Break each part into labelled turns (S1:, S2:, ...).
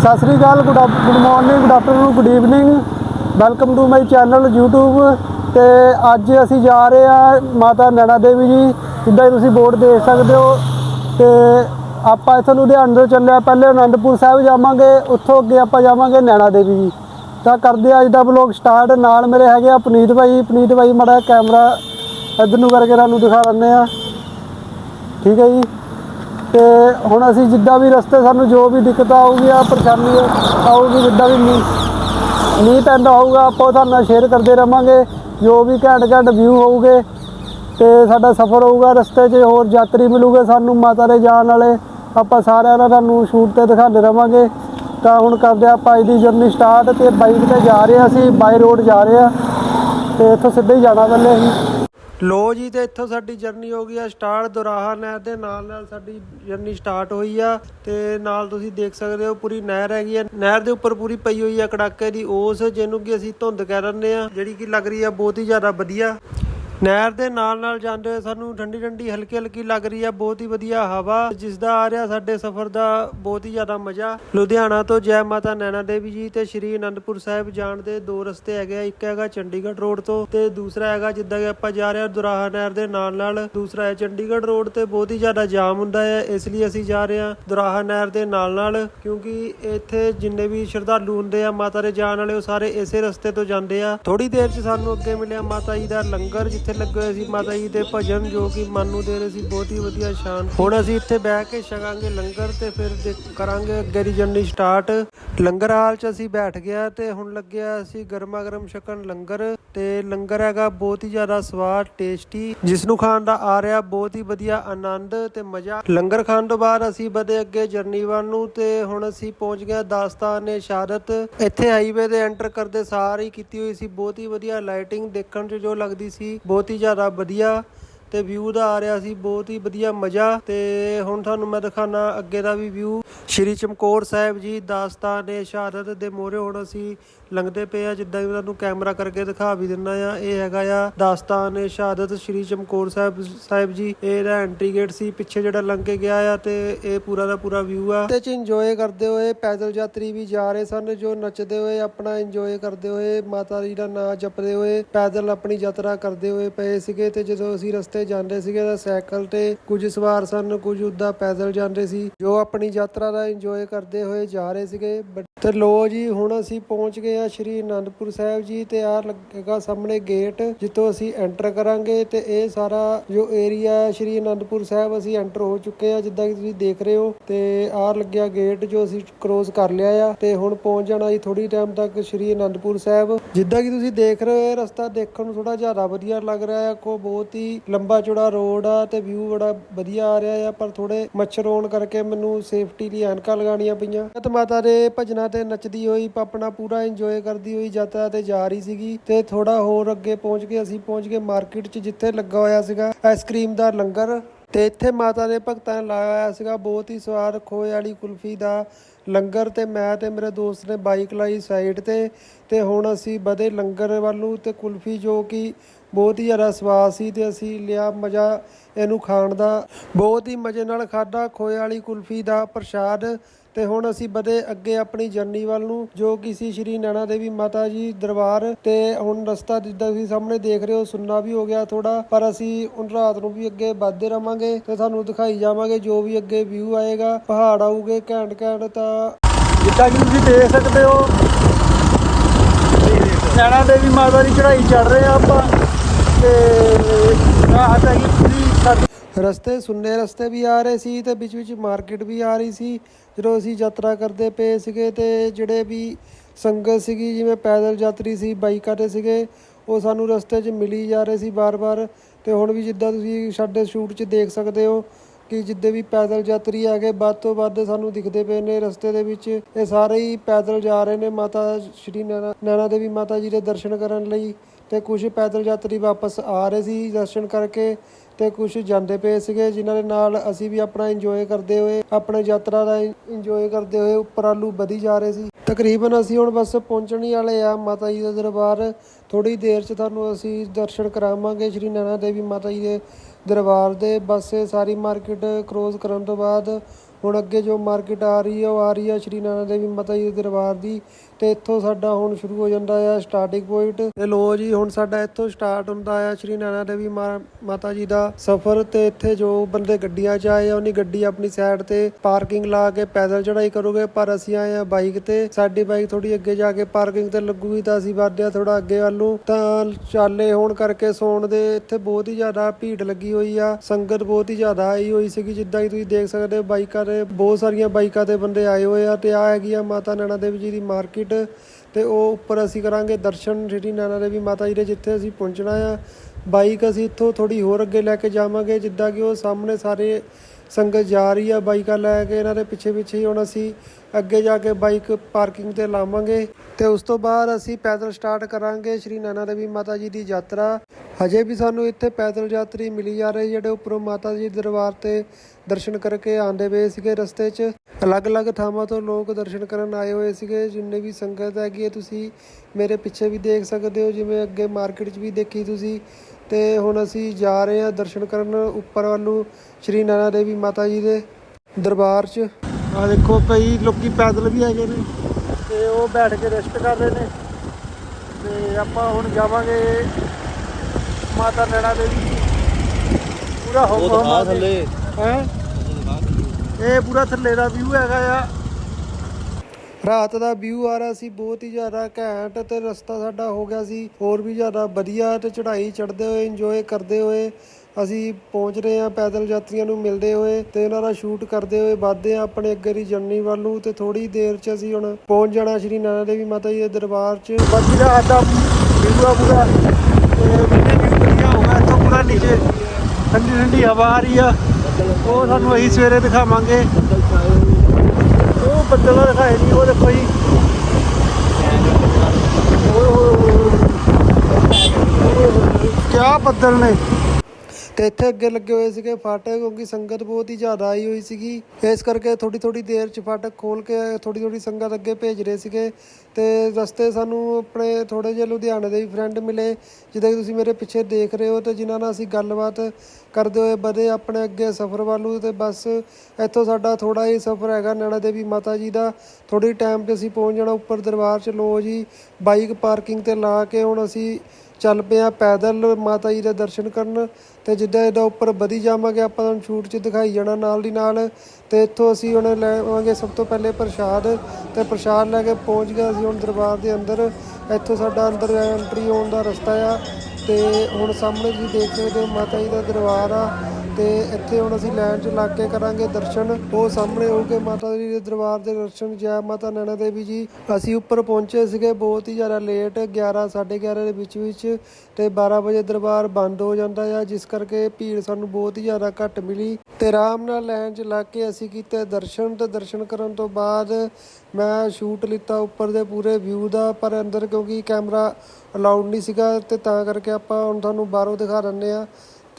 S1: Sat Sri Akal, good good morning good afternoon good evening welcome to my channel YouTube ਤੇ ਅੱਜ ਅਸੀਂ ਜਾ ਰਹੇ ਆ ਮਾਤਾ ਨੈਣਾ ਦੇਵੀ ਜੀ। ਜਿੱਦਾਂ ਹੀ ਤੁਸੀਂ ਬੋਰਡ ਦੇਖ ਸਕਦੇ ਹੋ ਤੇ ਆਪਾਂ ਇੱਥੋਂ ਲੁਧਿਆਣੇ ਤੋਂ ਚੱਲਿਆ ਪਹਿਲੇ ਅਨੰਦਪੁਰ ਸਾਹਿਬ ਜਾਵਾਂਗੇ, ਉੱਥੋਂ ਅੱਗੇ ਆਪਾਂ ਜਾਵਾਂਗੇ ਨੈਣਾ ਦੇਵੀ ਜੀ। ਤਾਂ ਕਰਦੇ ਆ ਅੱਜ ਦਾ ਵਲੌਗ ਸਟਾਰਟ ਨਾਲ ਮੇਰੇ ਹੈਗੇ ਆ ਪਨੀਤ ਭਾਈ। ਪਨੀਤ ਭਾਈ, ਮੜਾ ਕੈਮਰਾ ਇੱਧਰ ਨੂੰ ਕਰਕੇ ਤੁਹਾਨੂੰ ਦਿਖਾ ਦਿੰਦੇ ਆ ਠੀਕ ਹੈ ਜੀ। ਤੇ ਹੁਣ ਅਸੀਂ ਜਿੱਦਾਂ ਵੀ ਰਸਤੇ ਸਾਨੂੰ ਜੋ ਵੀ ਦਿੱਕਤ ਆਊਗੀ ਆ ਪਰੇਸ਼ਾਨੀ ਆਊਗੀ, ਜਿੱਦਾਂ ਵੀ ਮੀਂਹ ਮੀਂਹ ਪੈਂਦਾ ਹੋਊਗਾ, ਆਪਾਂ ਉਹ ਤੁਹਾਨੂੰ ਨਾਲ ਸ਼ੇਅਰ ਕਰਦੇ ਰਵਾਂਗੇ। ਜੋ ਵੀ ਘੈਂਟ ਘੈਂਟ ਵਿਊ ਹੋਊਗੇ ਤੇ ਸਾਡਾ ਸਫ਼ਰ ਹੋਊਗਾ, ਰਸਤੇ 'ਚ ਹੋਰ ਯਾਤਰੀ ਮਿਲੂਗੇ ਸਾਨੂੰ, ਮਾਤਾ ਦੇ ਜਾਣ ਵਾਲੇ। ਆਪਾਂ ਸਾਰਿਆਂ ਦਾ ਤੁਹਾਨੂੰ ਸ਼ੂਟ ਤੇ ਦਿਖਾਉਂਦੇ ਰਵਾਂਗੇ। ਤਾਂ ਹੁਣ ਕਰਦੇ ਹਾਂ ਆਪਾਂ ਅੱਜ ਦੀ ਜਰਨੀ ਸਟਾਰਟ ਤੇ ਬਾਈਕ ਤੇ ਜਾ ਰਹੇ ਹਾਂ ਅਸੀਂ ਬਾਈ ਰੋਡ ਜਾ ਰਹੇ ਹਾਂ। ਤੇ ਇੱਥੋਂ ਸਿੱਧੇ ਹੀ ਜਾਣਾ ਪਹਿਲੇ ਅਸੀਂ। ਲੋ ਜੀ ਤੇ ਇੱਥੋਂ ਸਾਡੀ ਜਰਨੀ ਹੋ ਗਈ ਆ, ਸਟਾਰਟ ਦੁਰਾਹਾ ਨਹਿਰ ਦੇ ਨਾਲ ਨਾਲ ਸਾਡੀ ਜਰਨੀ ਸਟਾਰਟ ਹੋਈ ਆ ਤੇ ਨਾਲ ਤੁਸੀਂ ਦੇਖ ਸਕਦੇ ਹੋ ਪੂਰੀ ਨਹਿਰ ਹੈਗੀ ਆ। ਨਹਿਰ ਦੇ ਉੱਪਰ ਪੂਰੀ ਪਈ ਹੋਈ ਆ ਕੜਾਕੇ ਦੀ, ਉਸ ਜਿਹਨੂੰ ਕਿ ਅਸੀਂ ਧੁੰਦ ਕਹਿ ਦਿੰਦੇ ਆ, ਜਿਹੜੀ ਕਿ ਲੱਗ ਰਹੀ ਆ ਬਹੁਤ ਹੀ ਜ਼ਿਆਦਾ ਵਧੀਆ। ਨਹਿਰ ਦੇ ਨਾਲ ਨਾਲ ਜਾਂਦੇ ਹੋਏ ਸਾਨੂੰ ਠੰਡੀ ਠੰਡੀ, ਹਲਕੀ ਹਲਕੀ ਲੱਗ ਰਹੀ ਹੈ ਬਹੁਤ ਹੀ ਵਧੀਆ ਹਵਾ ਜਿਸ ਦਾ ਆ ਰਿਹਾ ਸਾਡੇ ਸਫ਼ਰ ਦਾ ਬਹੁਤ ਹੀ ਜ਼ਿਆਦਾ ਮਜ਼ਾ। ਲੁਧਿਆਣਾ ਤੋਂ ਜੈ ਮਾਤਾ ਨੈਣਾ ਦੇਵੀ ਜੀ ਤੇ ਸ਼੍ਰੀ ਅਨੰਦਪੁਰ ਸਾਹਿਬ ਜਾਣ ਦੇ ਦੋ ਰਸਤੇ ਹੈਗੇ ਆ, ਇੱਕ ਹੈਗਾ ਚੰਡੀਗੜ੍ਹ ਰੋਡ ਤੋਂ ਤੇ ਦੂਸਰਾ ਹੈਗਾ ਜਿੱਦਾਂ ਕਿ ਆਪਾਂ ਜਾ ਰਹੇ ਹਾਂ ਦੁਰਾਹਾ ਨਹਿਰ ਦੇ ਨਾਲ ਨਾਲ, ਦੂਸਰਾ ਹੈ ਚੰਡੀਗੜ੍ਹ ਰੋਡ ਤੇ ਬਹੁਤ ਹੀ ਜ਼ਿਆਦਾ ਜਾਮ ਹੁੰਦਾ ਹੈ, ਇਸ ਲਈ ਅਸੀਂ ਜਾ ਰਹੇ ਹਾਂ ਦੁਰਾਹਾ ਨਹਿਰ ਦੇ ਨਾਲ ਨਾਲ, ਕਿਉਂਕਿ ਇੱਥੇ ਜਿੰਨੇ ਵੀ ਸ਼ਰਧਾਲੂ ਹੁੰਦੇ ਆ ਮਾਤਾ ਦੇ ਜਾਣ ਵਾਲੇ, ਉਹ ਸਾਰੇ ਇਸੇ ਰਸਤੇ ਤੋਂ ਜਾਂਦੇ ਆ। ਥੋੜੀ ਦੇਰ 'ਚ ਸਾਨੂੰ ਅੱਗੇ ਮਿਲਿਆ ਮਾਤਾ ਜੀ ਦਾ ਲੰਗਰ, ਜਿੱਥੇ ਲੱਗੇ ਹੋਏ ਸੀ ਮਾਤਾ ਜੀ ਦੇ ਭਜਨ ਜੋ ਕਿ ਮਨ ਨੂੰ ਦੇ ਰਹੇ ਸੀ, ਬਹੁਤ ਹੀ ਵਧੀਆ ਸ਼ਾਨ। ਹੁਣ ਅਸੀਂ ਇੱਥੇ ਬਹਿ ਕੇ ਛਕਾਂਗੇ ਲੰਗਰ ਤੇ ਫਿਰ ਕਰਾਂਗੇ ਅੱਗੇ ਦੀ ਜਰਨੀ ਸਟਾਰਟ ਲੰਗਰ ਹਾਲ 'ਚ ਅਸੀਂ ਬੈਠ ਗਿਆ ਤੇ ਹੁਣ ਲੱਗਿਆ ਅਸੀਂ ਗਰਮਾ ਗਰਮ ਛਕਣ ਲੰਗਰ। ਤੇ ਲੰਗਰ ਹੈਗਾ ਬਹੁਤ ਹੀ ਜ਼ਿਆਦਾ ਸਵਾਦ ਟੇਸਟੀ ਜਿਸ ਨੂੰ ਖਾਣ ਦਾ ਆ ਰਿਹਾ ਬਹੁਤ ਹੀ ਵਧੀਆ ਆਨੰਦ ਤੇ ਮਜ਼ਾ। ਲੰਗਰ ਖਾਣ ਤੋਂ ਬਾਅਦ ਅਸੀਂ ਵਧੇ ਅੱਗੇ ਜਰਨੀ ਵੱਲ ਨੂੰ ਤੇ ਹੁਣ ਅਸੀਂ ਪਹੁੰਚ ਗਏ ਦਾਸਤਾਨ ਏ ਸ਼ਹਾਦਤ। ਇੱਥੇ ਹਾਈਵੇ ਦੇ ਐਂਟਰ ਕਰਦੇ ਸਾਰ ਹੀ ਕੀਤੀ ਹੋਈ ਸੀ, ਬਹੁਤ ਹੀ ਵਧੀਆ ਲਾਈਟਿੰਗ ਦੇਖਣ 'ਚ ਜੋ ਲੱਗਦੀ ਸੀ, ਬਹੁਤ ਬਹੁਤ ਹੀ ਜ਼ਿਆਦਾ ਵਧੀਆ ਤੇ ਵਿਊ ਦਾ ਆ ਰਿਹਾ ਸੀ, ਬਹੁਤ ਹੀ ਵਧੀਆ ਮਜ਼ਾ ਤੇ ਹੁਣ ਤੁਹਾਨੂੰ ਮੈਂ ਦਿਖਾਣਾ ਅੱਗੇ ਦਾ ਵੀ ਵਿਊ ਸ਼੍ਰੀ ਚਮਕੌਰ ਸਾਹਿਬ ਜੀ, ਦਾਸਤਾਨ ਏ ਸ਼ਹਾਦਤ ਦੇ ਮੋਹਰੇ ਹੁਣ ਅਸੀਂ ਲੰਘਦੇ ਪਏ ਆ, ਜਿੱਦਾਂ ਵੀ ਤੁਹਾਨੂੰ ਕੈਮਰਾ ਕਰਕੇ ਦਿਖਾ ਵੀ ਦਿੰਨਾ ਆ। ਇਹ ਹੈਗਾ ਆ ਦਾਸਤਾਨ ਏ ਸ਼ਹਾਦਤ, ਸ਼੍ਰੀ ਚਮਕੌਰ ਸਾਹਿਬ ਸਾਹਿਬ ਜੀ। ਇਹਦਾ ਐਂਟਰੀ ਗੇਟ ਸੀ, ਪਿੱਛੇ ਜਿਹੜਾ ਲੰਘ ਕੇ ਗਿਆ ਆ ਤੇ ਇਹ ਪੂਰਾ ਦਾ ਪੂਰਾ ਵਿਊ ਆ। ਤੇ ਚ ਇੰਜੋਏ ਕਰਦੇ ਹੋਏ, ਪੈਦਲ ਯਾਤਰੀ ਵੀ ਜਾ ਰਹੇ ਸਨ, ਜੋ ਨੱਚਦੇ ਹੋਏ, ਆਪਣਾ ਇੰਜੋਏ ਕਰਦੇ ਹੋਏ, ਮਾਤਾ ਜੀ ਦਾ ਨਾਮ ਜਪਦੇ ਹੋਏ, ਪੈਦਲ ਆਪਣੀ ਯਾਤਰਾ ਕਰਦੇ ਹੋਏ ਪਏ ਸੀਗੇ। ਤੇ ਜਦੋਂ ਅਸੀਂ ਰਸਤੇ ਜਾਂਦੇ ਸੀਗੇ ਤਾਂ ਸਾਈਕਲ ਤੇ ਕੁਝ ਸਵਾਰ ਸਨ, ਕੁਝ ਉੱਦਾਂ ਪੈਦਲ ਜਾਂਦੇ ਸੀ, ਜੋ ਆਪਣੀ ਯਾਤਰਾ ਦਾ ਇੰਜੋਏ ਕਰਦੇ ਹੋਏ ਜਾ ਰਹੇ ਸੀਗੇ। ਬਟ- ਤੇ ਲੋ ਜੀ, ਹੁਣ ਅਸੀਂ ਪਹੁੰਚ ਗਏ ਆ ਸ਼੍ਰੀ ਅਨੰਦਪੁਰ ਸਾਹਿਬ ਜੀ ਤੇ ਆ ਲੱਗੇਗਾ ਸਾਹਮਣੇ ਗੇਟ ਜਿੱਥੋਂ ਅਸੀਂ ਐਂਟਰ ਕਰਾਂਗੇ ਤੇ ਇਹ ਸਾਰਾ ਜੋ ਏਰੀਆ ਹੈ ਸ਼੍ਰੀ ਅਨੰਦਪੁਰ ਸਾਹਿਬ ਅਸੀਂ ਐਂਟਰ ਹੋ ਚੁੱਕੇ ਆ, ਜਿੱਦਾਂ ਕਿ ਤੁਸੀਂ ਦੇਖ ਰਹੇ ਹੋ ਤੇ ਆ ਲੱਗਿਆ ਗੇਟ ਜੋ ਅਸੀਂ ਕ੍ਰੋਸ ਕਰ ਲਿਆ ਆ ਤੇ ਹੁਣ ਪਹੁੰਚ ਜਾਣਾ ਜੀ ਥੋੜੀ ਟਾਈਮ ਤੱਕ ਸ਼੍ਰੀ ਅਨੰਦਪੁਰ ਸਾਹਿਬ। ਜਿੱਦਾਂ ਕਿ ਤੁਸੀਂ ਦੇਖ ਰਹੇ ਹੋ ਇਹ ਰਸਤਾ ਦੇਖਣ ਨੂੰ ਥੋੜਾ ਜ਼ਿਆਦਾ ਵਧੀਆ ਲੱਗ ਰਿਹਾ ਆ ਕੋ ਬਹੁਤ ਹੀ ਲੰਬਾ ਚੌੜਾ ਰੋਡ ਆ ਤੇ ਵਿਊ ਬੜਾ ਵਧੀਆ ਆ ਰਿਹਾ ਆ, ਪਰ ਥੋੜੇ ਮੱਛਰ ਹੋਣ ਕਰਕੇ ਮੈਨੂੰ ਸੇਫਟੀ ਲਈ ਐਨਕਾਂ ਲਗਾਉਣੀਆਂ ਪਈਆਂ। ਤੇ ਮਾਤਾ ਦੇ ਭਜਨਾਂ ਤੇ ਨੱਚਦੀ ਹੋਈ ਆਪਣਾ ਪੂਰਾ ਇੰਜੋਏ ਕਰਦੀ ਹੋਈ ਯਾਤਰਾ ਤੇ ਜਾ ਰਹੀ ਸੀਗੀ ਤੇ ਥੋੜਾ ਹੋਰ ਅੱਗੇ ਪਹੁੰਚ ਕੇ ਅਸੀਂ ਪਹੁੰਚ ਗਏ ਮਾਰਕੀਟ 'ਚ ਜਿੱਥੇ ਲੱਗਾ ਹੋਇਆ ਸੀਗਾ ਆਈਸਕ੍ਰੀਮ ਦਾ ਲੰਗਰ ਤੇ ਇੱਥੇ ਮਾਤਾ ਦੇ ਭਗਤਾਂ ਨੇ ਲਾਇਆ ਹੋਇਆ ਸੀਗਾ ਬਹੁਤ ਹੀ ਸਵਾਦ ਖੋਏ ਵਾਲੀ ਕੁਲਫੀ ਦਾ ਲੰਗਰ ਤੇ ਮੈਂ ਤੇ ਮੇਰੇ ਦੋਸਤ ਨੇ ਬਾਈਕ ਲਾਈ ਸਾਈਡ ਤੇ ਤੇ ਹੁਣ ਅਸੀਂ ਵਧੇ ਲੰਗਰ ਵੱਲੋਂ ਨੂੰ ਤੇ ਕੁਲਫੀ ਜੋ ਕਿ ਬਹੁਤ ਹੀ ਜ਼ਿਆਦਾ ਸਵਾਦ ਸੀ ਤੇ ਅਸੀਂ ਲਿਆ ਮਜ਼ਾ ਇਹਨੂੰ ਖਾਣ ਦਾ। ਬਹੁਤ ਹੀ ਮਜ਼ੇ ਨਾਲ ਖਾਦਾ ਖੋਏ ਵਾਲੀ ਕੁਲਫੀ ਦਾ ਪ੍ਰਸ਼ਾਦ ਤੇ ਹੁਣ ਅਸੀਂ ਵਧੇ ਅੱਗੇ ਆਪਣੀ ਜਰਨੀ ਵੱਲ ਨੂੰ, ਜੋ ਕਿ ਸੀ ਸ਼੍ਰੀ ਨੈਣਾ ਦੇਵੀ ਮਾਤਾ ਜੀ ਦਰਬਾਰ ਤੇ ਹੁਣ ਰਸਤਾ ਜਿੱਦਾਂ ਤੁਸੀਂ ਸਾਹਮਣੇ ਦੇਖ ਰਹੇ ਹੋ, ਸੁੰਨਾ ਵੀ ਹੋ ਗਿਆ ਥੋੜਾ ਪਰ ਅਸੀਂ ਹੁਣ ਰਾਤ ਨੂੰ ਵੀ ਅੱਗੇ ਵੱਧਦੇ ਰਵਾਂਗੇ ਤੇ ਤੁਹਾਨੂੰ ਦਿਖਾਈ ਜਾਵਾਂਗੇ ਜੋ ਵੀ ਅੱਗੇ ਵਿਊ ਆਏਗਾ, ਪਹਾੜ ਆਊਗੇ ਘੈਂਟ ਘੈਂਟ ਤਾਂ ਜਿੱਦਾਂ ਕਿ ਤੁਸੀਂ ਦੇਖ ਸਕਦੇ ਹੋ ਨੈਣਾ ਦੇਵੀ ਮਾਤਾ ਦੀ ਚੜ੍ਹਾਈ ਚੜ ਰਹੇ ਆ ਆਪਾਂ। ਤੇ ਰਾਤ ਹੈਗੀ ਪੂਰੀ ਸਾਡੀ ਰਸਤੇ ਸੁੰਨੇ ਰਸਤੇ ਵੀ ਆ ਰਹੇ ਸੀ ਤੇ ਵਿੱਚ ਵਿੱਚ ਮਾਰਕੀਟ ਵੀ ਆ ਰਹੀ ਸੀ। ਜਦੋਂ ਅਸੀਂ ਯਾਤਰਾ ਕਰਦੇ ਪਏ ਸੀਗੇ ਤੇ ਜਿਹੜੇ ਵੀ ਸੰਗਤ ਸੀਗੀ, ਜਿਵੇਂ ਪੈਦਲ ਯਾਤਰੀ ਸੀ ਬਾਈਕਾਂ ਤੇ ਸੀਗੇ, ਉਹ ਸਾਨੂੰ ਰਸਤੇ 'ਚ ਮਿਲੀ ਜਾ ਰਹੇ ਸੀ ਬਾਰ-ਬਾਰ। ਤੇ ਹੁਣ ਵੀ ਜਿੱਦਾਂ ਤੁਸੀਂ ਸਾਡੇ ਸ਼ੂਟ 'ਚ ਦੇਖ ਸਕਦੇ ਹੋ ਕਿ ਜਿੱਦੇ ਵੀ ਪੈਦਲ ਯਾਤਰੀ ਹੈਗੇ ਵੱਧ ਤੋਂ ਵੱਧ ਸਾਨੂੰ ਦਿਖਦੇ ਪਏ ਨੇ ਰਸਤੇ ਦੇ ਵਿੱਚ। ਇਹ ਸਾਰੇ ਹੀ ਪੈਦਲ ਜਾ ਰਹੇ ਨੇ ਮਾਤਾ ਸ਼੍ਰੀ ਨੈਣਾ ਨੈਣਾ ਦੇਵੀ ਮਾਤਾ ਜੀ ਦੇ ਦਰਸ਼ਨ ਕਰਨ ਲਈ। ਤੇ ਕੁਝ ਪੈਦਲ ਯਾਤਰੀ ਵਾਪਸ ਆ ਰਹੇ ਸੀ ਦਰਸ਼ਨ ਕਰਕੇ ਤੇ ਕੁਝ ਜਾਂਦੇ ਪਏ ਸੀਗੇ, ਜਿਨ੍ਹਾਂ ਦੇ ਨਾਲ ਅਸੀਂ ਵੀ ਆਪਣਾ ਇੰਜੋਏ ਕਰਦੇ ਹੋਏ, ਆਪਣੇ ਯਾਤਰਾ ਦਾ ਇੰਜੋਏ ਕਰਦੇ ਹੋਏ ਉੱਪਰਾਲੂ ਵਧੀ ਜਾ ਰਹੇ ਸੀ। ਤਕਰੀਬਨ ਅਸੀਂ ਹੁਣ ਬਸ ਪਹੁੰਚਣ ਵਾਲੇ ਆ ਮਾਤਾ ਜੀ ਦੇ ਦਰਬਾਰ। ਥੋੜੀ ਦੇਰ 'ਚ ਤੁਹਾਨੂੰ ਅਸੀਂ ਦਰਸ਼ਨ ਕਰਾਵਾਂਗੇ, ਸ਼੍ਰੀ ਨੈਣਾ ਦੇਵੀ ਮਾਤਾ ਜੀ ਦੇ ਦਰਬਾਰ ਦੇ। ਬਸ ਸਾਰੀ ਮਾਰਕੀਟ ਕ੍ਰੋਸ ਕਰਨ ਤੋਂ ਬਾਅਦ ਹੁਣ ਅੱਗੇ ਜੋ ਮਾਰਕੀਟ ਆ ਰਹੀ ਹੈ ਉਹ ਆ ਰਹੀ ਹੈ ਸ਼੍ਰੀ ਨੈਣਾ ਦੇਵੀ ਮਾਤਾ ਜੀ ਦੇ ਦਰਬਾਰ ਦੀ ਤੇ ਇੱਥੋਂ ਸਾਡਾ ਹੁਣ ਸ਼ੁਰੂ ਹੋ ਜਾਂਦਾ ਆ ਸਟਾਰਟਿੰਗ ਪੁਆਇੰਟ ਤੇ ਲੋ ਜੀ, ਹੁਣ ਸਾਡਾ ਇੱਥੋਂ ਸਟਾਰਟ ਹੁੰਦਾ ਆ ਸ਼੍ਰੀ ਨੈਣਾ ਦੇਵੀ ਮਾ- ਮਾਤਾ ਜੀ ਦਾ ਸਫ਼ਰ ਤੇ ਇੱਥੇ ਜੋ ਬੰਦੇ ਗੱਡੀਆਂ 'ਚ ਆਏ ਆ, ਉਹਨੀ ਗੱਡੀ ਆਪਣੀ ਸਾਈਡ ਤੇ ਪਾਰਕਿੰਗ ਲਾ ਕੇ ਪੈਦਲ ਚੜਾਈ ਕਰੋਗੇ, ਪਰ ਅਸੀਂ ਆਏ ਆ ਬਾਈਕ ਤੇ, ਸਾਡੀ ਬਾਈਕ ਥੋੜੀ ਅੱਗੇ ਜਾ ਕੇ ਪਾਰਕਿੰਗ ਤੇ ਲੱਗੂਗੀ ਤਾਂ ਅਸੀਂ ਵਧਿਆ ਥੋੜਾ ਅੱਗੇ ਵੱਲ ਨੂੰ, ਤਾਂ ਚਾਲੇ ਹੋਣ ਕਰਕੇ ਸੌਣ ਦੇ ਇੱਥੇ ਬਹੁਤ ਹੀ ਜ਼ਿਆਦਾ ਭੀੜ ਲੱਗੀ ਹੋਈ ਆ, ਸੰਗਤ ਬਹੁਤ ਹੀ ਜ਼ਿਆਦਾ ਆਈ ਹੋਈ ਸੀਗੀ, ਜਿੱਦਾਂ ਕਿ ਤੁਸੀਂ ਦੇਖ ਸਕਦੇ ਹੋ, ਬਾਈਕਾਂ ਤੇ ਬਹੁਤ ਸਾਰੀਆਂ ਬਾਈਕਾਂ ਤੇ ਬੰਦੇ ਆਏ ਹੋਏ ਆ ਤੇ ਆ ਹੈਗੀ ਆ ਮਾਤਾ ਨੈਣਾ ਦੇਵੀ ਜੀ ਦੀ ਮਾਰਕੀਟ ਤੇ ਉਹ ਉੱਪਰ ਅਸੀਂ ਕਰਾਂਗੇ ਦਰਸ਼ਨ, ਸ਼੍ਰੀ ਨੈਣਾ ਦੇਵੀ ਮਾਤਾ ਜੀ ਦੇ ਜਿੱਥੇ ਅਸੀਂ ਪਹੁੰਚਣਾ ਆ। ਬਾਈਕ ਅਸੀਂ ਇੱਥੋਂ ਥੋੜੀ ਹੋਰ ਅੱਗੇ ਲੈ ਕੇ ਜਾਵਾਂਗੇ, ਜਿੱਦਾਂ ਕਿ ਉਹ ਸਾਹਮਣੇ ਸਾਰੇ ਸੰਗਤ ਜਾ ਰਹੀ ਆ ਬਾਈਕਾਂ ਲੈ ਕੇ, ਇਹਨਾਂ ਦੇ ਪਿੱਛੇ ਪਿੱਛੇ ਹੀ ਹੁਣ ਅਸੀਂ ਅੱਗੇ ਜਾ ਕੇ ਬਾਈਕ ਪਾਰਕਿੰਗ ਤੇ ਲਾਵਾਂਗੇ। ਤੇ ਉਸ ਤੋਂ ਬਾਅਦ ਅਸੀਂ ਪੈਦਲ ਸਟਾਰਟ ਕਰਾਂਗੇ ਸ਼੍ਰੀ ਨੈਣਾ ਦੇਵੀ ਮਾਤਾ ਜੀ ਦੀ ਯਾਤਰਾ। ਹਜੇ ਵੀ ਸਾਨੂੰ ਇੱਥੇ ਪੈਦਲ ਯਾਤਰੀ ਮਿਲੀ ਜਾ ਰਹੇ, ਜਿਹੜੇ ਉੱਪਰੋਂ ਮਾਤਾ ਜੀ ਦਰਬਾਰ ਤੇ ਦਰਸ਼ਨ ਕਰਕੇ ਆਂਦੇ ਪਏ ਸੀਗੇ ਰਸਤੇ 'ਚ। ਅਲੱਗ-ਅਲੱਗ ਥਾਵਾਂ ਤੋਂ ਲੋਕ ਦਰਸ਼ਨ ਕਰਨ ਆਏ ਹੋਏ ਸੀਗੇ। ਜਿੰਨੇ ਵੀ ਸੰਗਤ ਹੈਗੀ ਹੈ, ਤੁਸੀਂ ਮੇਰੇ ਪਿੱਛੇ ਵੀ ਦੇਖ ਸਕਦੇ ਹੋ, ਜਿਵੇਂ ਅੱਗੇ ਮਾਰਕੀਟ 'ਚ ਵੀ ਦੇਖੀ ਤੁਸੀਂ। ਤੇ ਹੁਣ ਅਸੀਂ ਜਾ ਰਹੇ ਹਾਂ ਦਰਸ਼ਨ ਕਰਨ ਉੱਪਰ ਵੱਲੋਂ ਸ਼੍ਰੀ ਨੈਣਾ ਦੇਵੀ ਮਾਤਾ ਜੀ ਦੇ ਦਰਬਾਰ 'ਚ। ਆ ਦੇਖੋ ਕਈ ਲੋਕੀ ਪੈਦਲ ਵੀ ਹੈਗੇ ਨੇ ਤੇ ਉਹ ਬੈਠ ਕੇ ਰੈਸਟ ਕਰ ਰਹੇ ਨੇ। ਤੇ ਆਪਾਂ ਹੁਣ ਜਾਵਾਂਗੇ ਮਾਤਾ ਨੈਣਾ ਦੇਵੀ ਪੂਰਾ ਹੋ
S2: ਥੱਲੇ।
S1: ਹੈ? ਇਹ ਪੂਰਾ ਥੱਲੇ ਦਾ ਵਿਊ ਹੈਗਾ ਆ। ਰਾਤ ਦਾ ਵਿਊ ਆ ਰਿਹਾ ਸੀ, ਬਹੁਤ ਹੀ ਜ਼ਿਆਦਾ ਘੈਂਟ ਤੇ ਰਸਤਾ ਸਾਡਾ ਹੋ ਗਿਆ ਸੀ। ਹੋਰ ਵੀ ਜ਼ਿਆਦਾ ਵਧੀਆ ਤੇ ਚੜ੍ਹਾਈ ਚੜ੍ਹਦੇ ਹੋਏ ਇੰਜੋਏ ਕਰਦੇ ਹੋਏ ਅਸੀਂ ਪਹੁੰਚ ਰਹੇ ਹਾਂ ਪੈਦਲ ਯਾਤਰੀਆਂ ਨੂੰ ਮਿਲਦੇ ਹੋਏ ਤੇ ਇਹਨਾਂ ਦਾ ਸ਼ੂਟ ਕਰਦੇ ਹੋਏ ਵੱਧਦੇ ਹਾਂ ਆਪਣੇ ਅੱਗੇ ਦੀ ਜਰਨੀ ਵੱਲ ਨੂੰ ਤੇ ਥੋੜੀ ਦੇਰ 'ਚ ਅਸੀਂ ਹੁਣ ਪਹੁੰਚ ਜਾਣਾ ਸ਼੍ਰੀ ਨਾਨਾ ਦੇਵੀ ਮਾਤਾ ਜੀ ਦੇ ਦਰਬਾਰ 'ਚ। ਬਾਕੀ ਦਾ ਸਾਡਾ ਵਿਊ ਆ ਪੂਰਾ ਤੇ ਜਿੰਨੇ ਵਧੀਆ ਹੋਗਾ ਇੱਥੋਂ ਪੂਰਾ ਨੀਚੇ ਠੰਡੀ ਠੰਡੀ ਹਵਾ ਆ ਰਹੀ ਆ। ਉਹ ਸਾਨੂੰ ਅਸੀਂ ਸਵੇਰੇ ਦਿਖਾਵਾਂਗੇ। ਬੱਦਲ ਦਿਖਾਏ ਨਹੀਂ ਉਹ ਦੇਖੋ ਜੀ। ਕਿਆ ਬੱਦਲ ਨੇ? ਤੇ ਇੱਥੇ ਅੱਗੇ ਲੱਗੇ ਹੋਏ ਸੀਗੇ ਫਾਟਕ, ਕਿਉਂਕਿ ਸੰਗਤ ਬਹੁਤ ਹੀ ਜ਼ਿਆਦਾ ਆਈ ਹੋਈ ਸੀਗੀ। ਇਸ ਕਰਕੇ ਥੋੜੀ ਥੋੜੀ ਦੇਰ ਚ ਫਾਟਕ ਖੋਲ ਕੇ ਥੋੜੀ ਥੋੜੀ ਸੰਗਤ ਅੱਗੇ ਭੇਜ ਰਹੇ ਸੀਗੇ। ਤੇ ਰਸਤੇ ਸਾਨੂੰ ਆਪਣੇ ਥੋੜੇ ਜਿਹੇ ਲੁਧਿਆਣੇ ਦੇ ਵੀ ਫਰੈਂਡ ਮਿਲੇ, ਜਿੱਦਾਂ ਕਿ ਤੁਸੀਂ ਮੇਰੇ ਪਿੱਛੇ ਦੇਖ ਰਹੇ ਹੋ ਤੇ ਜਿਨ੍ਹਾਂ ਨਾਲ ਅਸੀਂ ਗੱਲਬਾਤ ਕਰਦੇ ਹੋਏ ਵਧੇ ਆਪਣੇ ਅੱਗੇ ਸਫ਼ਰ ਵੱਲੋਂ। ਤੇ ਬਸ ਇੱਥੋਂ ਸਾਡਾ ਥੋੜਾ ਹੀ ਸਫ਼ਰ ਹੈਗਾ ਨੈਣਾ ਦੇਵੀ ਮਾਤਾ ਜੀ ਦਾ। ਥੋੜੀ ਟਾਈਮ 'ਤੇ ਅਸੀਂ ਪਹੁੰਚ ਜਾਣਾ ਉੱਪਰ ਦਰਬਾਰ 'ਚ। ਲੋ ਜੀ ਬਾਈਕ ਪਾਰਕਿੰਗ ਤੇ ਲਾ ਕੇ ਹੁਣ ਅਸੀਂ ਚੱਲ ਪਿਆ ਪੈਦਲ ਮਾਤਾ ਜੀ ਦੇ ਦਰਸ਼ਨ ਕਰਨ ਤੇ ਜਿੱਦਾਂ ਜਿੱਦਾਂ ਉੱਪਰ ਵਧੀ ਜਾਵਾਂਗੇ, ਆਪਾਂ ਤੁਹਾਨੂੰ ਸ਼ੂਟ 'ਚ ਦਿਖਾਈ ਜਾਣਾ ਨਾਲ ਦੀ ਨਾਲ। ਤੇ ਇੱਥੋਂ ਅਸੀਂ ਹੁਣ ਲੈਵਾਂਗੇ ਸਭ ਤੋਂ ਪਹਿਲੇ ਪ੍ਰਸ਼ਾਦ ਤੇ ਪ੍ਰਸ਼ਾਦ ਲੈ ਕੇ ਪਹੁੰਚ ਗਏ ਅਸੀਂ ਹੁਣ ਦਰਬਾਰ ਦੇ ਅੰਦਰ। ਇੱਥੋਂ ਸਾਡਾ ਅੰਦਰ ਐਂਟਰੀ ਹੋਣ ਦਾ ਰਸਤਾ ਆ ਤੇ ਹੁਣ ਸਾਹਮਣੇ ਤੁਸੀਂ ਦੇਖ ਸਕਦੇ ਹੋ ਮਾਤਾ ਜੀ ਦਾ ਦਰਬਾਰ ਆ। ਤੇ ਇੱਥੇ ਹੁਣ ਅਸੀਂ ਲਾਈਨ 'ਚ ਲੱਗ ਕੇ ਕਰਾਂਗੇ ਦਰਸ਼ਨ। ਉਹ ਸਾਹਮਣੇ ਹੋ ਕੇ ਮਾਤਾ ਜੀ ਦੇ ਦਰਬਾਰ ਦੇ ਦਰਸ਼ਨ। ਜੈ ਮਾਤਾ ਨੈਣਾ ਦੇਵੀ ਜੀ। ਅਸੀਂ ਉੱਪਰ ਪਹੁੰਚੇ ਸੀਗੇ, ਬਹੁਤ ਹੀ ਜ਼ਿਆਦਾ ਲੇਟ 11 11:30 ਦੇ ਵਿੱਚ ਵਿੱਚ ਤੇ 12 ਵਜੇ ਦਰਬਾਰ ਬੰਦ ਹੋ ਜਾਂਦਾ ਆ, ਜਿਸ ਕਰਕੇ ਭੀੜ ਸਾਨੂੰ ਬਹੁਤ ਹੀ ਜ਼ਿਆਦਾ ਘੱਟ ਮਿਲੀ। ਤੇ ਆਰਾਮ ਨਾਲ ਲਾਈਨ 'ਚ ਲੱਗ ਕੇ ਅਸੀਂ ਕੀਤੇ ਦਰਸ਼ਨ ਤੇ ਦਰਸ਼ਨ ਕਰਨ ਤੋਂ ਬਾਅਦ ਮੈਂ ਸ਼ੂਟ ਲਿੱਤਾ ਉੱਪਰ ਦੇ ਪੂਰੇ ਵਿਊ ਦਾ, ਪਰ ਅੰਦਰ ਕਿਉਂਕਿ ਕੈਮਰਾ ਅਲਾਉਡ ਨਹੀਂ ਸੀਗਾ ਤੇ ਤਾਂ ਕਰਕੇ ਆਪਾਂ ਹੁਣ ਤੁਹਾਨੂੰ ਬਾਹਰੋਂ ਦਿਖਾ ਦਿੰਦੇ ਆ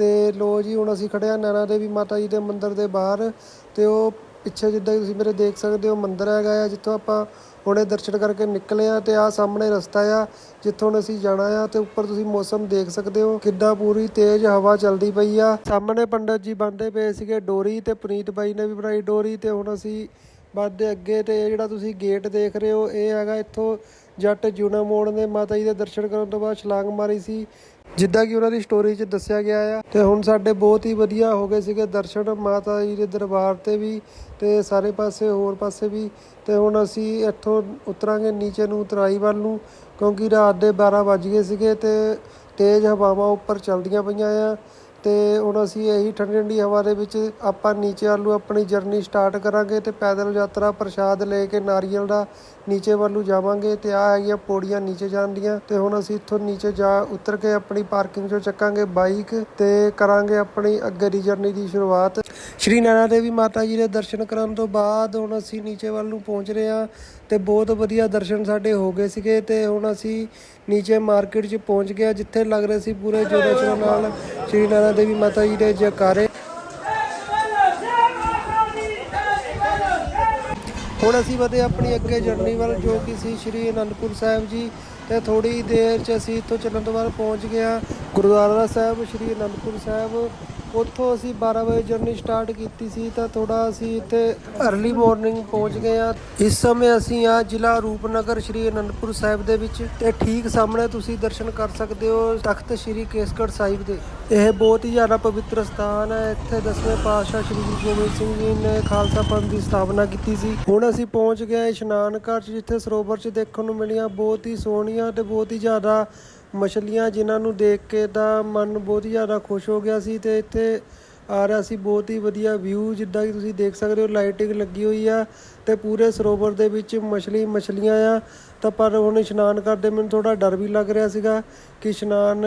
S1: ਤੇ ਲੋ ਜੀ, ਹੁਣ ਅਸੀਂ ਖੜੇ ਆ ਨੈਣਾ ਦੇਵੀ ਮਾਤਾ ਜੀ ਦੇ ਮੰਦਿਰ ਦੇ ਬਾਹਰ ਤੇ ਉਹ ਪਿੱਛੇ ਜਿੱਦਾਂ ਤੁਸੀਂ ਮੇਰੇ ਦੇਖ ਸਕਦੇ ਹੋ ਮੰਦਿਰ ਹੈਗਾ ਆ, ਜਿੱਥੋਂ ਆਪਾਂ ਹੁਣੇ ਦਰਸ਼ਨ ਕਰਕੇ ਨਿਕਲੇ ਆ ਤੇ ਆ ਸਾਹਮਣੇ ਰਸਤਾ ਆ, ਜਿੱਥੋਂ ਹੁਣ ਅਸੀਂ ਜਾਣਾ ਆ ਤੇ ਉੱਪਰ ਤੁਸੀਂ ਮੌਸਮ ਦੇਖ ਸਕਦੇ ਹੋ ਕਿੱਦਾਂ ਪੂਰੀ ਤੇਜ਼ ਹਵਾ ਚੱਲਦੀ ਪਈ ਆ। ਸਾਹਮਣੇ ਪੰਡਤ ਜੀ ਬੰਦੇ ਪਏ ਸੀਗੇ ਡੋਰੀ ਤੇ ਪੁਨੀਤ ਬਾਈ ਨੇ ਵੀ ਬਣਾਈ ਡੋਰੀ ਤੇ ਹੁਣ ਅਸੀਂ ਵੱਧਦੇ ਅੱਗੇ ਤੇ ਇਹ ਜਿਹੜਾ ਤੁਸੀਂ ਗੇਟ ਦੇਖ ਰਹੇ ਹੋ, ਇਹ ਹੈਗਾ ਇੱਥੋਂ ਜੱਟ ਜੂਨਾ ਮੋੜ ਨੇ ਮਾਤਾ ਜੀ ਦੇ ਦਰਸ਼ਨ ਕਰਨ ਤੋਂ ਬਾਅਦ ਛਲਾਂਗ ਮਾਰੀ ਸੀ। ਜਿੱਦਾਂ ਕਿ ਉਹਨਾਂ ਦੀ ਸਟੋਰੀ 'ਚ ਦੱਸਿਆ ਗਿਆ ਆ। ਤੇ ਹੁਣ ਸਾਡੇ ਬਹੁਤ ਹੀ ਵਧੀਆ ਹੋ ਗਏ ਸੀਗੇ ਦਰਸ਼ਨ। ਮਾਤਾ ਜੀ ਦੇ ਦਰਬਾਰ ਤੇ ਵੀ ਤੇ ਸਾਰੇ ਪਾਸੇ, ਹੋਰ ਪਾਸੇ ਵੀ। ਤੇ ਹੁਣ ਅਸੀਂ ਇੱਥੋਂ ਉਤਰਾਂਗੇ ਨੀਚੇ ਨੂੰ ਉਤਰਾਈ ਵੱਲ ਨੂੰ, ਕਿਉਂਕਿ ਰਾਤ ਦੇ 12 ਵੱਜ ਗਏ ਸੀਗੇ ਤੇ ਤੇਜ਼ ਹਵਾਵਾਂ ਉੱਪਰ ਚੱਲਦੀਆਂ ਪਈਆਂ ਆ। ਤੇ ਹੁਣ ਅਸੀਂ ਇਹੀ ਠੰਡੀ ਠੰਡੀ ਹਵਾ ਦੇ ਵਿੱਚ ਆਪਾਂ ਨੀਚੇ ਵੱਲੋਂ ਆਪਣੀ ਜਰਨੀ ਸਟਾਰਟ ਕਰਾਂਗੇ ਤੇ ਪੈਦਲ ਯਾਤਰਾ ਪ੍ਰਸ਼ਾਦ ਲੈ ਕੇ ਨਾਰੀਅਲ ਦਾ ਨੀਚੇ ਵੱਲੋਂ ਜਾਵਾਂਗੇ ਤੇ ਆ ਹੈਗੀਆਂ ਪੌੜੀਆਂ ਨੀਚੇ ਜਾਣ ਦੀਆਂ ਤੇ ਹੁਣ ਅਸੀਂ ਇੱਥੋਂ ਨੀਚੇ ਜਾ ਉਤਰ ਕੇ ਆਪਣੀ ਪਾਰਕਿੰਗ 'ਚੋਂ ਚੱਕਾਂਗੇ ਬਾਈਕ ਤੇ ਕਰਾਂਗੇ ਆਪਣੀ ਅੱਗੇ ਦੀ ਜਰਨੀ ਦੀ ਸ਼ੁਰੂਆਤ। ਸ਼੍ਰੀ ਨੈਣਾ ਦੇਵੀ ਮਾਤਾ ਜੀ ਦੇ ਦਰਸ਼ਨ ਕਰਨ ਤੋਂ ਬਾਅਦ ਹੁਣ ਅਸੀਂ ਨੀਚੇ ਵੱਲ ਨੂੰ ਪਹੁੰਚ ਰਹੇ ਹਾਂ ਤੇ ਬਹੁਤ ਵਧੀਆ ਦਰਸ਼ਨ ਸਾਡੇ ਹੋ ਗਏ ਸੀਗੇ ਤੇ ਹੁਣ ਅਸੀਂ ਨੀਚੇ ਮਾਰਕੀਟ 'ਚ ਪਹੁੰਚ ਗਿਆ ਜਿੱਥੇ ਲੱਗ ਰਹੇ ਸੀ ਪੂਰੇ ਜੋਰਾਂ ਸ਼ੋਰਾਂ ਨਾਲ। ਸ਼੍ਰੀ ਨੈਣਾ ਦੇਵੀ ਮਾਤਾ ਜੀ ਦੇ ਜਕਾਰੇ। ਹੁਣ ਅਸੀਂ ਵਧੇ ਆਪਣੀ ਅੱਗੇ ਜਰਨੀ ਵੱਲ, ਜੋ ਕਿ ਸੀ ਸ਼੍ਰੀ ਅਨੰਦਪੁਰ ਸਾਹਿਬ ਜੀ। ਤੇ ਥੋੜੀ ਦੇਰ ਚ ਅਸੀਂ ਇੱਥੋਂ ਚੱਲਣ ਤੋਂ ਬਾਅਦ ਪਹੁੰਚ ਗਿਆ ਗੁਰਦੁਆਰਾ ਸਾਹਿਬ, ਸ਼੍ਰੀ ਅਨੰਦਪੁਰ ਸਾਹਿਬ। ਉੱਥੋਂ ਅਸੀਂ 12 ਵਜੇ ਜਰਨੀ ਸਟਾਰਟ ਕੀਤੀ ਸੀ, ਤਾਂ ਥੋੜਾ ਅਸੀਂ ਇੱਥੇ अर्ਲੀ ਮਾਰਨਿੰਗ ਪਹੁੰਚ ਗਏ ਆ ਇਸ ਸਮੇਂ ਅਸੀਂ ਆ ਜ਼ਿਲ੍ਹਾ ਰੂਪਨਗਰ ਸ਼੍ਰੀ ਅਨੰਦਪੁਰ ਸਾਹਿਬ ਦੇ ਵਿੱਚ ਤੇ ਠੀਕ ਸਾਹਮਣੇ ਤੁਸੀਂ ਦਰਸ਼ਨ ਕਰ ਸਕਦੇ ਹੋ ਤਖਤ ਸ਼੍ਰੀ ਕੇਸਗੜ੍ਹ ਸਾਹਿਬ ਦੇ। ਇਹ ਬਹੁਤ ਹੀ ਜ਼ਿਆਦਾ ਪਵਿੱਤਰ ਸਥਾਨ ਹੈ। ਇੱਥੇ ਦਸਵੇਂ ਪਾਤਸ਼ਾਹ ਸ਼੍ਰੀ ਗੁਰੂ ਗੋਬਿੰਦ ਸਿੰਘ ਜੀ ਨੇ ਖਾਲਸਾ ਪੰਥ ਦੀ ਸਥਾਪਨਾ ਕੀਤੀ ਸੀ। ਹੁਣ ਅਸੀਂ ਪਹੁੰਚ ਗਏ ਹਾਂ ਇਸ਼ਨਾਨ ਘਰ 'ਚ ਜਿੱਥੇ ਸਰੋਵਰ 'ਚ ਦੇਖਣ ਨੂੰ ਮਿਲੀਆਂ ਬਹੁਤ ਹੀ ਸੋਹਣੀਆਂ ਤੇ ਬਹੁਤ ਹੀ ਜ਼ਿਆਦਾ ਮਛਲੀਆਂ ਜਿਨ੍ਹਾਂ ਨੂੰ ਦੇਖ ਕੇ ਤਾਂ ਮਨ ਬਹੁਤ ਹੀ ਜ਼ਿਆਦਾ ਖੁਸ਼ ਹੋ ਗਿਆ ਸੀ ਤੇ ਇੱਥੇ ਆ ਰਿਹਾ ਸੀ ਬਹੁਤ ਹੀ ਵਧੀਆ ਵਿਊ ਜਿੱਦਾਂ ਕਿ ਤੁਸੀਂ ਦੇਖ ਸਕਦੇ ਹੋ ਲਾਈਟਿੰਗ ਲੱਗੀ ਹੋਈ ਆ ਤੇ ਪੂਰੇ ਸਰੋਵਰ ਦੇ ਵਿੱਚ ਮਛਲੀ ਮਛਲੀਆਂ ਆ। ਤਾਂ ਪਰ ਹੁਣ ਇਸ਼ਨਾਨ ਕਰਦੇ ਮੈਨੂੰ ਥੋੜਾ ਡਰ ਵੀ ਲੱਗ ਰਿਹਾ ਸੀਗਾ ਕਿ ਇਸ਼ਨਾਨ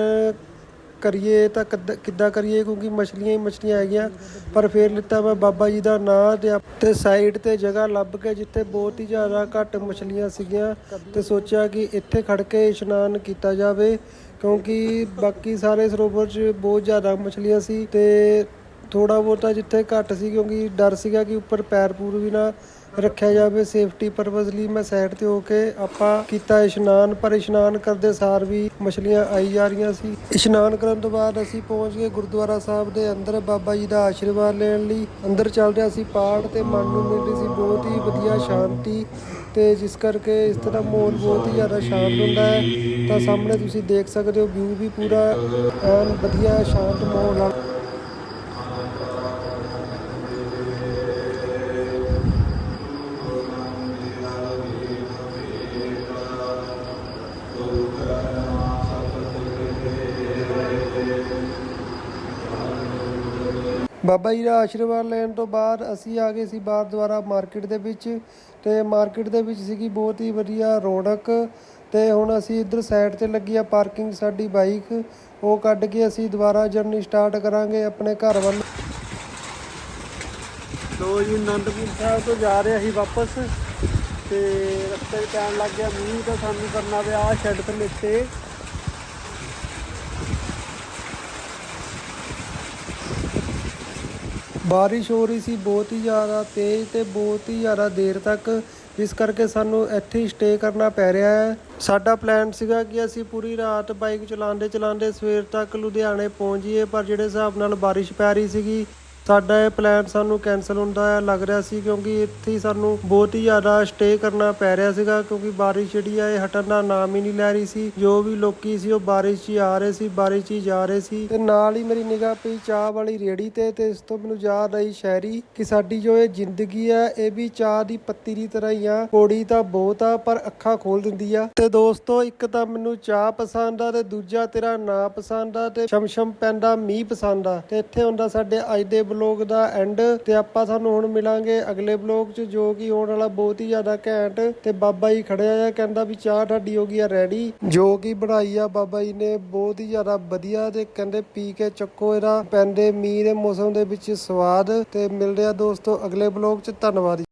S1: ਕਰੀਏ ਤਾਂ ਕਿੱਦਾਂ- ਕਿੱਦਾਂ ਕਰੀਏ ਕਿਉਂਕਿ ਮਛਲੀਆਂ ਹੀ ਮਛਲੀਆਂ ਹੈਗੀਆਂ। ਪਰ ਫਿਰ ਲਿੱਤਾ ਮੈਂ ਬਾਬਾ ਜੀ ਦਾ ਨਾਂ ਤੇ ਆਪ- ਤੇ ਸਾਈਡ ਤੇ ਜਗ੍ਹਾ ਲੱਭ ਕੇ ਜਿੱਥੇ ਬਹੁਤ ਹੀ ਜ਼ਿਆਦਾ ਘੱਟ ਮਛਲੀਆਂ ਸੀਗੀਆਂ ਤੇ ਸੋਚਿਆ ਕਿ ਇੱਥੇ ਖੜ ਕੇ ਇਸ਼ਨਾਨ ਕੀਤਾ ਜਾਵੇ ਕਿਉਂਕਿ ਬਾਕੀ ਸਾਰੇ ਸਰੋਵਰ 'ਚ ਬਹੁਤ ਜ਼ਿਆਦਾ ਮਛਲੀਆਂ ਸੀ ਤੇ ਥੋੜਾ ਬਹੁਤਾ ਜਿੱਥੇ ਘੱਟ ਸੀ ਕਿਉਂਕਿ ਡਰ ਸੀਗਾ ਕਿ ਉੱਪਰ ਪੈਰ ਪੂਰ ਵੀ ਨਾ ਰੱਖਿਆ ਜਾਵੇ ਸੇਫਟੀ ਪਰਪਸ ਲਈ ਮੈਂ ਸਾਈਡ ਤੇ ਹੋ ਕੇ ਆਪਾਂ ਕੀਤਾ ਇਸ਼ਨਾਨ, ਪਰ ਇਸ਼ਨਾਨ ਕਰਦੇ ਸਾਰ ਵੀ ਮਛਲੀਆਂ ਆਈ ਜਾ ਰਹੀਆਂ ਸੀ। ਇਸ਼ਨਾਨ ਕਰਨ ਤੋਂ ਬਾਅਦ ਅਸੀਂ ਪਹੁੰਚ ਗਏ ਗੁਰਦੁਆਰਾ ਸਾਹਿਬ ਦੇ ਅੰਦਰ। ਬਾਬਾ ਜੀ ਦਾ ਆਸ਼ੀਰਵਾਦ ਲੈਣ ਲਈ ਅੰਦਰ ਚੱਲ ਰਿਹਾ ਸੀ ਪਾਠ ਤੇ ਮਨ ਨੂੰ ਮਿਲ ਰਹੀ ਸੀ ਬਹੁਤ ਹੀ ਵਧੀਆ ਸ਼ਾਂਤੀ ਤੇ ਜਿਸ ਕਰਕੇ ਇਸ ਤਰ੍ਹਾਂ ਮਾਹੌਲ ਬਹੁਤ ਹੀ ਜ਼ਿਆਦਾ ਸ਼ਾਂਤ ਹੁੰਦਾ ਹੈ। ਤਾਂ ਸਾਹਮਣੇ ਤੁਸੀਂ ਦੇਖ ਸਕਦੇ ਹੋ ਵਿਊ ਵੀ ਪੂਰਾ ਐਨ ਵਧੀਆ ਸ਼ਾਂਤ ਮਾਹੌਲ ਆ। ਬਾਬਾ ਜੀ ਦਾ ਆਸ਼ੀਰਵਾਦ ਲੈਣ ਤੋਂ ਬਾਅਦ ਅਸੀਂ ਆ ਗਏ ਸੀ ਬਾਹਰ ਦੁਆਰਾ ਮਾਰਕੀਟ ਦੇ ਵਿੱਚ ਤੇ ਮਾਰਕੀਟ ਦੇ ਵਿੱਚ ਸੀਗੀ ਬਹੁਤ ਹੀ ਵਧੀਆ ਰੌਣਕ ਤੇ ਹੁਣ ਅਸੀਂ ਇੱਧਰ ਸਾਈਡ ਤੇ ਲੱਗੀ ਆ ਪਾਰਕਿੰਗ ਸਾਡੀ ਬਾਈਕ। ਉਹ ਕੱਢ ਕੇ ਅਸੀਂ ਦੁਬਾਰਾ ਜਰਨੀ ਸਟਾਰਟ ਕਰਾਂਗੇ ਆਪਣੇ ਘਰ ਵੱਲ।
S3: ਲੋ ਜੀ, ਅਨੰਦਪੁਰ ਸਾਹਿਬ ਤੋਂ ਜਾ ਰਹੇ ਅਸੀਂ ਵਾਪਸ ਤੇ ਰਸਤੇ 'ਚ ਪੈਣ ਲੱਗ ਗਿਆ। ਮੀਂਹ ਤਾਂ ਸਾਨੂੰ ਕਰਨਾ ਪਿਆ ਸ਼ੈੱਡ ਥੱਲੇ ਤੇ
S1: ਬਾਰਿਸ਼ ਹੋ ਰਹੀ ਸੀ, ਬਹੁਤ ਹੀ ਜ਼ਿਆਦਾ ਤੇਜ਼ ਤੇ ਬਹੁਤ ਹੀ ਜ਼ਿਆਦਾ ਦੇਰ ਤੱਕ। ਜਿਸ ਕਰਕੇ ਸਾਨੂੰ ਇੱਥੇ ਹੀ ਸਟੇ ਕਰਨਾ ਪੈ ਰਿਹਾ ਹੈ। ਸਾਡਾ ਪਲਾਨ ਸੀਗਾ ਕਿ ਅਸੀਂ ਪੂਰੀ ਰਾਤ ਬਾਈਕ ਚਲਾਉਂਦੇ ਚਲਾਉਂਦੇ ਸਵੇਰ ਤੱਕ ਲੁਧਿਆਣੇ ਪਹੁੰਚ ਜਾਈਏ, ਪਰ ਜਿਹੜੇ ਹਿਸਾਬ ਨਾਲ ਬਾਰਿਸ਼ ਪੈ ਰਹੀ ਸੀਗੀ ਸਾਡਾ ਇਹ ਪਲਾਨ ਸਾਨੂੰ ਕੈਨਸਲ ਹੁੰਦਾ ਲੱਗ ਰਿਹਾ ਸੀ ਕਿਉਂਕਿ ਇੱਥੇ ਹੀ ਸਾਨੂੰ ਬਹੁਤ ਹੀ ਜ਼ਿਆਦਾ ਸਟੇ ਕਰਨਾ ਪੈ ਰਿਹਾ ਸੀਗਾ ਕਿਉਂਕਿ ਬਾਰਿਸ਼ ਜਿਹੜੀ ਆ, ਇਹ ਹਟਣ ਦਾ ਨਾਮ ਹੀ ਨਹੀਂ ਲੈ ਰਹੀ ਸੀ। ਜੋ ਵੀ ਲੋਕੀ ਸੀ ਉਹ ਬਾਰਿਸ਼ 'ਚ ਆ ਰਹੇ ਸੀ, ਬਾਰਿਸ਼ 'ਚ ਹੀ ਜਾ ਰਹੇ ਸੀ। ਤੇ ਨਾਲ ਹੀ ਮੇਰੀ ਨਿਗਾਹ ਪਈ ਚਾਹ ਵਾਲੀ ਰੇੜੀ ਤੇ ਤੇ ਇਸ ਤੋਂ ਮੈਨੂੰ ਯਾਦ ਆਈ ਸ਼ਾਇਰੀ ਕਿ ਸਾਡੀ ਜੋ ਇਹ ਜ਼ਿੰਦਗੀ ਆ, ਇਹ ਵੀ ਚਾਹ ਦੀ ਪੱਤੀ ਦੀ ਤਰ੍ਹਾਂ ਹੀ ਆ। ਕੋੜੀ ਤਾਂ ਬਹੁਤ ਆ, ਪਰ ਅੱਖਾਂ ਖੋਲ ਦਿੰਦੀ ਆ। ਤੇ ਦੋਸਤੋ, ਇੱਕ ਤਾਂ ਮੈਨੂੰ ਚਾਹ ਪਸੰਦ ਆ ਤੇ ਦੂਜਾ ਤੇਰਾ ਨਾ ਪਸੰਦ ਆ ਤੇ ਸ਼ਮਸ਼ਮ ਪੈਂਦਾ ਮੀਂਹ ਪਸੰਦ ਆ। ਤੇ ਇੱਥੇ ਹੁੰਦਾ ਸਾਡੇ ਅੱਜ ਦੇ ਬਲੌਗ ਦਾ ਐਂਡ ਤੇ ਆਪਾਂ ਤੁਹਾਨੂੰ ਹੁਣ ਮਿਲਾਂਗੇ ਅਗਲੇ ਬਲੌਗ 'ਚ, ਜੋ ਕਿ ਹੋਣ ਵਾਲਾ ਬਹੁਤ ਹੀ ਜ਼ਿਆਦਾ ਘੈਂਟ ਤੇ ਬਾਬਾ ਜੀ ਖੜਿਆ ਆ, ਕਹਿੰਦਾ ਵੀ ਚਾਹ ਤੁਹਾਡੀ ਹੋ ਗਈ ਆ ਰੈਡੀ ਜੋ ਕਿ ਬਣਾਈ ਆ ਬਾਬਾ ਜੀ ਨੇ ਬਹੁਤ ਹੀ ਜ਼ਿਆਦਾ ਵਧੀਆ ਤੇ ਕਹਿੰਦੇ ਪੀ ਕੇ ਚੱਕੋ ਇਹਦਾ, ਪੈਂਦੇ ਮੀਂਹ ਦੇ ਮੌਸਮ ਦੇ ਵਿੱਚ ਸਵਾਦ ਤੇ ਮਿਲਦੇ ਆ ਦੋਸਤੋ ਅਗਲੇ ਬਲੌਗ 'ਚ, ਧੰਨਵਾਦ ਜੀ।